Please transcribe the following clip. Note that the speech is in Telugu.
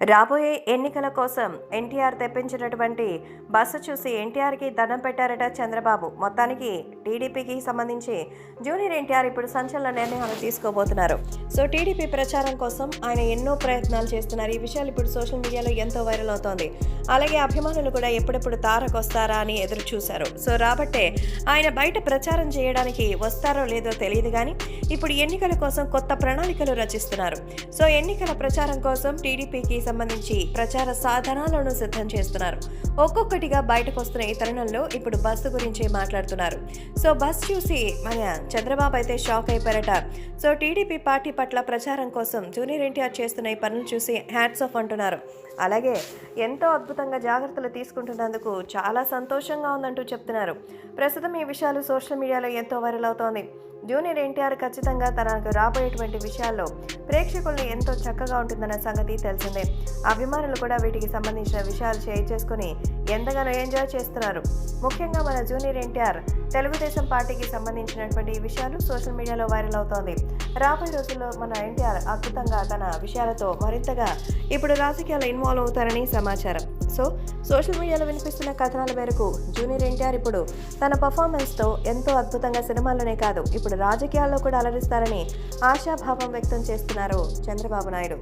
రాబోయే ఎన్నికల కోసం ఎన్టీఆర్ తెప్పించినటువంటి బస్సు చూసి ఎన్టీఆర్కి దండం పెట్టారట చంద్రబాబు. మొత్తానికి టీడీపీకి సంబంధించి జూనియర్ ఎన్టీఆర్ ఇప్పుడు సంచలన నిర్ణయాలు తీసుకోబోతున్నారు. సో టీడీపీ ప్రచారం కోసం ఆయన ఎన్నో ప్రయత్నాలు చేస్తున్నారు. ఈ విషయాలు ఇప్పుడు సోషల్ మీడియాలో ఎంతో వైరల్ అవుతోంది. అలాగే అభిమానులు కూడా ఎప్పుడెప్పుడు తారకొస్తారా అని ఎదురు చూశారు. సో రాబట్టే ఆయన బయట ప్రచారం చేయడానికి వస్తారో లేదో తెలియదు కానీ ఇప్పుడు ఎన్నికల కోసం కొత్త ప్రణాళికలు రచిస్తున్నారు. సో ఎన్నికల ప్రచారం కోసం టీడీపీకి సంబంధించి ప్రచార సాధనాలను సిద్ధం చేస్తున్నారు. ఒక్కొక్కటిగా బయటకు వస్తున్న ఈ తరుణంలో ఇప్పుడు బస్సు గురించి మాట్లాడుతున్నారు. సో బస్ చూసి మన చంద్రబాబు అయితే షాక్ అయిపోయారట. సో టీడీపీ పార్టీ పట్ల ప్రచారం కోసం జూనియర్ ఎన్టీఆర్ చేస్తున్న ఈ పనులు చూసి హ్యాట్స్ ఆఫ్ అంటున్నారు. అలాగే ఎంతో అద్భుతంగా జాగ్రత్తలు తీసుకుంటున్నందుకు చాలా సంతోషంగా ఉందంటూ చెప్తున్నారు. ప్రస్తుతం ఈ విషయాలు సోషల్ మీడియాలో ఎంతో వైరల్ అవుతోంది. జూనియర్ ఎన్టీఆర్ ఖచ్చితంగా తనకు రాబోయేటువంటి విషయాల్లో ప్రేక్షకులను ఎంతో చక్కగా ఉంటుందన్న సంగతి తెలిసిందే. అభిమానులు కూడా వీటికి సంబంధించిన విషయాలు షేర్ చేసుకుని ఎంతగానో ఎంజాయ్ చేస్తున్నారు. ముఖ్యంగా మన జూనియర్ ఎన్టీఆర్ తెలుగుదేశం పార్టీకి సంబంధించినటువంటి విషయాలు సోషల్ మీడియాలో వైరల్ అవుతోంది. రాబోయే రోజుల్లో మన ఎన్టీఆర్ అద్భుతంగా తన విషయాలతో మరింతగా ఇప్పుడు రాజకీయాల్లో ఇన్వాల్వ్ ఫాలో అవుతారని సమాచారం. సో సోషల్ మీడియాలో వినిపిస్తున్న కథనాల మేరకు జూనియర్ ఎన్టీఆర్ ఇప్పుడు తన పర్ఫార్మెన్స్తో ఎంతో అద్భుతంగా సినిమాల్లోనే కాదు ఇప్పుడు రాజకీయాల్లో కూడా అలరిస్తారని ఆశాభావం వ్యక్తం చేస్తున్నారు చంద్రబాబు నాయుడు.